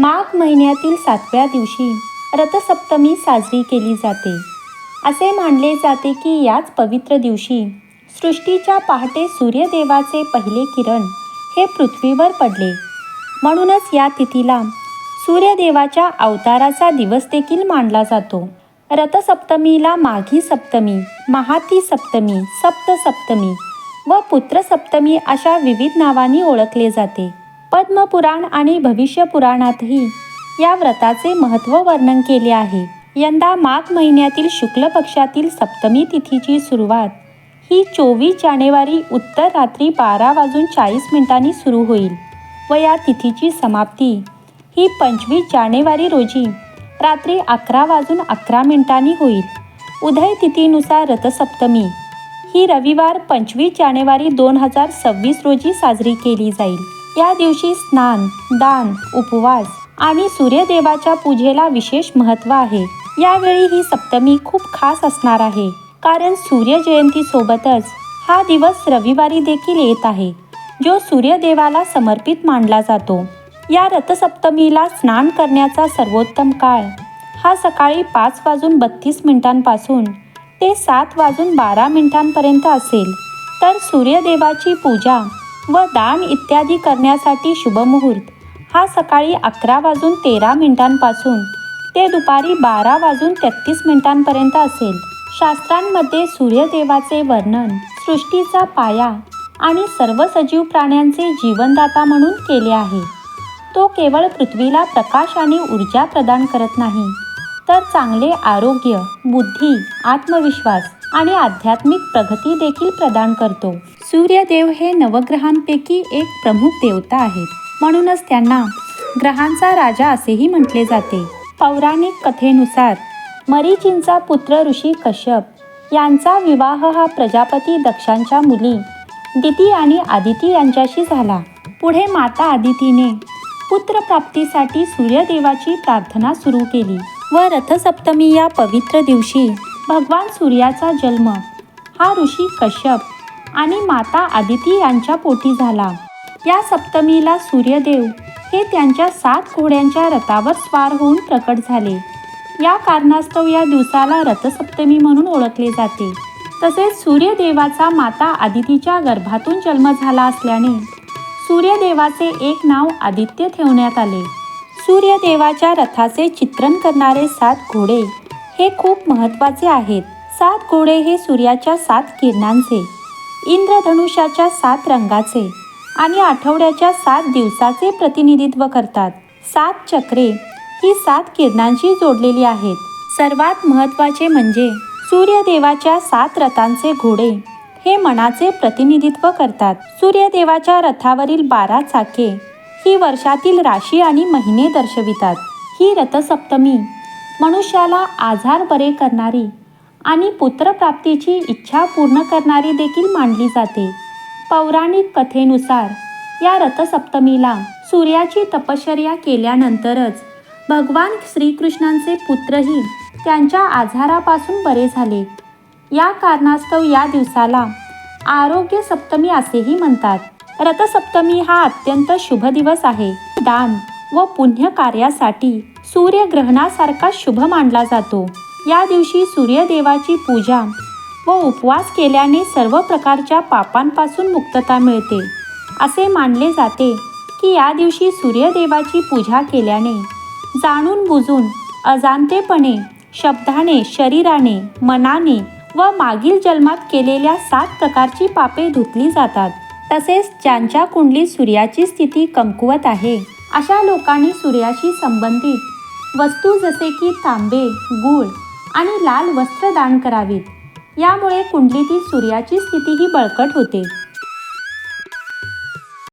माघ महिन्यातील सातव्या दिवशी रथसप्तमी साजरी केली जाते. असे मानले जाते की याच पवित्र दिवशी सृष्टीच्या पहाटे सूर्यदेवाचे पहिले किरण हे पृथ्वीवर पडले. म्हणूनच या तिथीला सूर्यदेवाच्या अवताराचा दिवस देखील मानला जातो. रथसप्तमीला माघी सप्तमी महाती सप्तमी सप्तसप्तमी व पुत्रसप्तमी अशा विविध नावांनी ओळखले जाते. पद्मपुराण आणि भविष्य पुराणातही या व्रताचे महत्त्व वर्णन केले आहे. यंदा माघ महिन्यातील शुक्ल पक्षातील सप्तमी तिथीची सुरुवात ही चोवीस जानेवारी उत्तर रात्री बारा वाजून चाळीस मिनिटांनी सुरू होईल व या तिथीची समाप्ती ही पंचवीस जानेवारी रोजी रात्री अकरा वाजून अकरा मिनिटांनी होईल. उदय तिथीनुसार रथसप्तमी ही रविवार पंचवीस जानेवारी दोन हजार सव्वीस रोजी साजरी केली जाईल. या दिवशी स्नान दान उपवास आणि सूर्यदेवाच्या पूजेला विशेष महत्त्व आहे. यावेळी ही सप्तमी खूप खास असणार आहे. कारण सूर्य जयंतीसोबतच हा दिवस रविवारी देखील येत आहे जो सूर्यदेवाला समर्पित मानला जातो. या रथसप्तमीला स्नान करण्याचा सर्वोत्तम काळ हा सकाळी पाच वाजून बत्तीस मिनिटांपासून ते सात वाजून बारा मिनिटांपर्यंत असेल. तर सूर्यदेवाची पूजा व दान इत्यादी करण्यासाठी शुभमुहूर्त. हा सकाळी अकरा वाजून तेरा मिनिटांपासून ते दुपारी बारा वाजून तेहतीस मिनिटांपर्यंत असेल. शास्त्रांमध्ये सूर्यदेवाचे वर्णन सृष्टीचा पाया आणि सर्व सजीव प्राण्यांचे जीवनदाता म्हणून केले आहे. तो केवळ पृथ्वीला प्रकाश आणि ऊर्जा प्रदान करत नाही तर चांगले आरोग्य बुद्धी आत्मविश्वास आणि आध्यात्मिक प्रगती देखील प्रदान करतो. सूर्यदेव हे नवग्रहांपैकी एक प्रमुख देवता आहेत. म्हणूनच त्यांना ग्रहांचा राजा असेही म्हटले जाते. पौराणिक कथेनुसार मरीचींचा पुत्र ऋषी कश्यप यांचा विवाह हा प्रजापती दक्षांच्या मुली दिती आणि आदिती यांच्याशी झाला. पुढे माता आदितीने पुत्रप्राप्तीसाठी सूर्यदेवाची प्रार्थना सुरू केली व रथसप्तमी या पवित्र दिवशी भगवान सूर्याचा जन्म हा ऋषी कश्यप आणि माता आदिती यांच्या पोटी झाला. या सप्तमीला सूर्यदेव हे त्यांच्या सात घोड्यांच्या रथावर स्वार होऊन प्रकट झाले. या कारणास्तव या दिवसाला रथसप्तमी म्हणून ओळखले जाते. तसेच सूर्यदेवाचा माता आदितीच्या गर्भातून जन्म झाला असल्याने सूर्यदेवाचे एक नाव आदित्य ठेवण्यात आले. सूर्यदेवाच्या रथाचे चित्रण करणारे सात घोडे हे खूप महत्त्वाचे आहेत. सात घोडे हे सूर्याच्या सात किरणांचे इंद्रधनुष्याच्या सात रंगाचे आणि आठवड्याच्या सात दिवसाचे प्रतिनिधित्व करतात. सात चक्रे ही सात किरणांशी जोडलेली आहेत. सर्वात महत्त्वाचे म्हणजे सूर्यदेवाच्या सात रथांचे घोडे हे मनाचे प्रतिनिधित्व करतात. सूर्यदेवाच्या रथावरील बारा चाके ही वर्षातील राशी आणि महिने दर्शवितात. ही रथसप्तमी मनुष्याला आजार बरे करणारी आणि पुत्रप्राप्तीची इच्छा पूर्ण करणारी देखील मानली जाते. पौराणिक कथेनुसार या रथसप्तमीला सूर्याची तपश्चर्या केल्यानंतरच भगवान श्रीकृष्णांचे पुत्रही त्यांच्या आजारापासून बरे झाले. या कारणास्तव या दिवसाला आरोग्य सप्तमी असेही म्हणतात. रथसप्तमी हा अत्यंत शुभ दिवस आहे. दान व पुण्य कार्यासाठी सूर्यग्रहणासारखा शुभ मानला जातो. या दिवशी सूर्यदेवाची पूजा व उपवास केल्याने सर्व प्रकारच्या पापांपासून मुक्तता मिळते. असे मानले जाते की या दिवशी सूर्यदेवाची पूजा केल्याने जाणून बुजून अजाणतेपणे शब्दाने शरीराने मनाने व मागील जन्मात केलेल्या सात प्रकारची पापे धुतली जातात. तसेच ज्यांच्या कुंडलीत सूर्याची स्थिती कमकुवत आहे अशा लोकांनी सूर्याशी संबंधित वस्तू जसे की तांबे गूळ आणि लाल वस्त्र दान करावीत. यामुळे कुंडलीतील सूर्याची स्थितीही बळकट होते.